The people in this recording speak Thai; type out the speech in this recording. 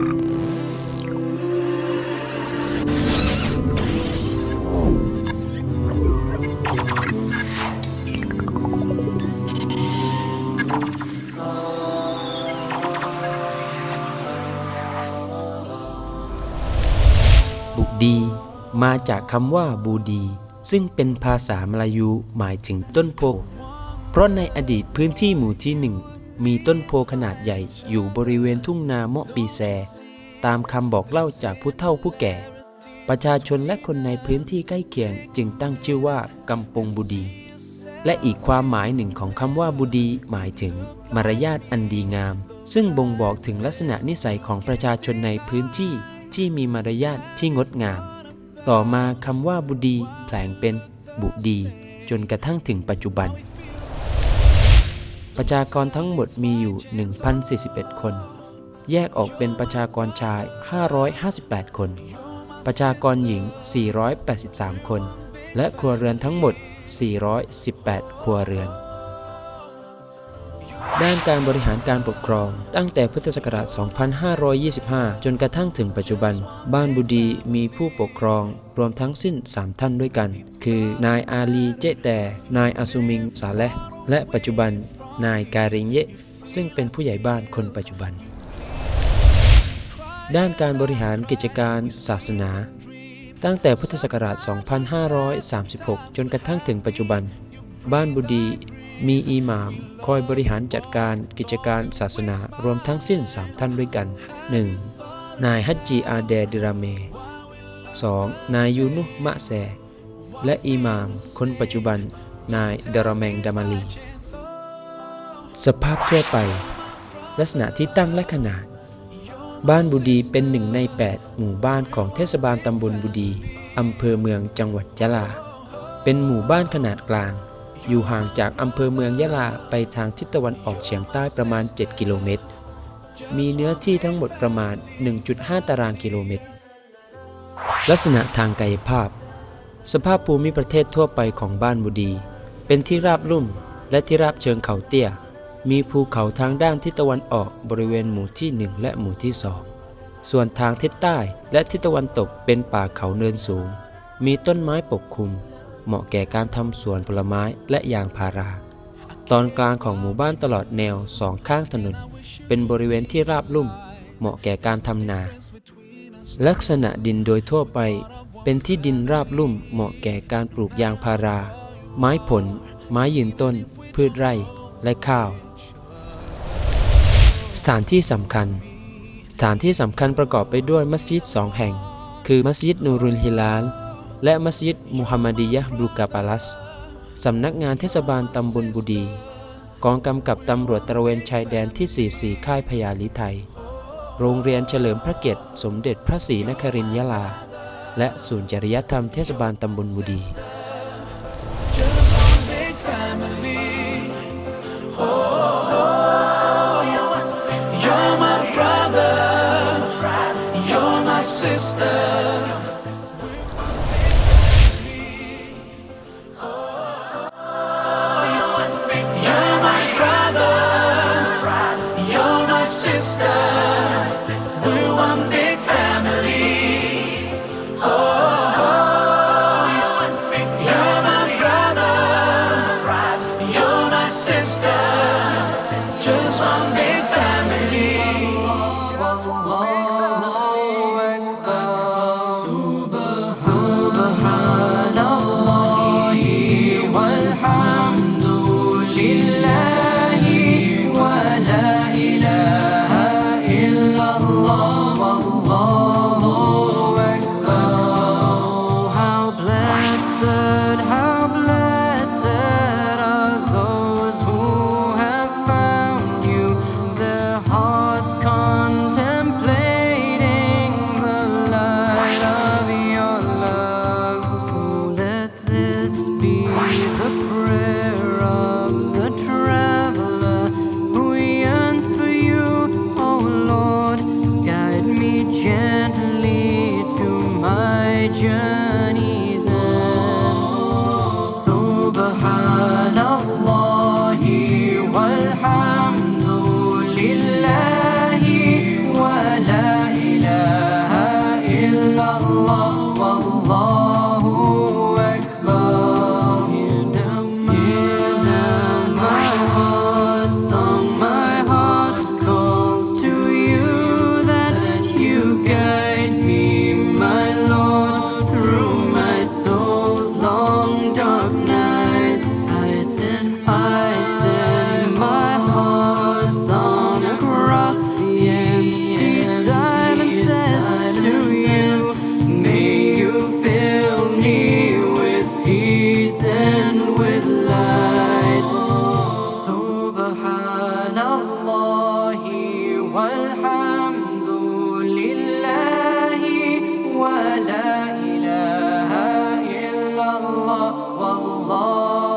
บุดีมาจากคำว่าบูดี ซึ่งเป็นภาษามลายูหมายถึงต้นโพ เพราะในอดีตพื้นที่หมู่ที่หนึ่ง มีต้นโพขนาดใหญ่อยู่บริเวณทุ่งนาเมาะปีแซ ตามคำบอกเล่าจากผู้เฒ่าผู้แก่ ประชาชนและคนในพื้นที่ใกล้เคียงจึงตั้งชื่อว่ากำปงบุดี และอีกความหมายหนึ่งของคำว่าบุดีหมายถึง มารยาทอันดีงาม ซึ่งบ่งบอกถึงลักษณะนิสัยของประชาชนในพื้นที่ที่มีมารยาทที่งดงาม ต่อมาคำว่าบุดีแผลงเป็นบุดี จนกระทั่งถึงปัจจุบัน ประชากรทั้งหมดมีอยู่ 1,041 คน แยกออกเป็นประชากรชาย 558 คน ประชากรหญิง 483 คน และครัวเรือนทั้งหมด 418 ครัวเรือน ด้านการบริหารการปกครองตั้งแต่พุทธศักราช 2525 จนกระทั่งถึงปัจจุบัน บ้านบุดีมีผู้ปกครองรวมทั้งสิ้น 3 ท่านด้วยกัน คือนายอาลีเจแต่ นายอาซูมิงสาเลห์และปัจจุบัน นายการิงเยะซึ่งเป็นผู้ใหญ่บ้านคนปัจจุบัน ด้านการบริหารกิจการศาสนา ตั้งแต่พุทธศักราช 2536 จนกระทั่งถึงปัจจุบัน บ้านบุดีมีอิหม่าม คอยบริหารจัดการกิจการศาสนารวมทั้งสิ้น 3 ท่านด้วยกัน 1. นายฮัจจีอาเดดิราเม 2. นายยูนุมะแซ และอิหม่าม คนปัจจุบัน นายดารแมงดามาลี สภาพทั่วไป ลักษณะที่ตั้งและขนาด บ้านบุดีเป็นหนึ่งใน 8 หมู่บ้านของเทศบาลตำบลบุดีอำเภอเมืองจังหวัดยะลา เป็นหมู่บ้านขนาดกลาง อยู่ห่างจากอำเภอเมืองยะลาไปทางทิศตะวันออกเฉียงใต้ประมาณ 7 กิโลเมตร มีเนื้อที่ทั้งหมดประมาณ 1.5 ตารางกิโลเมตร ลักษณะทางกายภาพ สภาพภูมิประเทศทั่วไปของบ้านบุดี เป็นที่ราบลุ่มและที่ราบเชิงเขาเตี้ย มีภูเขาทางด้านทิศตะวันออกบริเวณหมู่ที่ 1 และหมู่ที่ 2 ส่วนทางทิศใต้และทิศตะวันตกเป็นป่าเขาเนินสูง มีต้นไม้ปกคลุม เหมาะแก่การทำสวนผลไม้และยางพารา ตอนกลางของหมู่บ้านตลอดแนวสองข้างถนน เป็นบริเวณที่ราบลุ่ม เหมาะแก่การทำนา ลักษณะดินโดยทั่วไป เป็นที่ดินราบลุ่ม เหมาะแก่การปลูกยางพารา ไม้ผล ไม้ยืนต้น พืชไร่และข้าว สถานที่สำคัญ สถานที่สำคัญประกอบไปด้วยมัสยิดสองแห่ง คือมัสยิดนูรุลฮิลาล และมัสยิดมุฮัมมัดียะบลูกาปาลัส สำนักงานเทศบาลตำบลบุดี กองกำกับตำรวจตระเวนชายแดนที่ 44 ค่ายพญาลิไทย โรงเรียนเฉลิมพระเกียรติสมเด็จพระศรีนครินทร์ยะลา และศูนย์จริยธรรมเทศบาลตำบลบุดี sister. والحال الحمد لله ولا إله إلا الله والله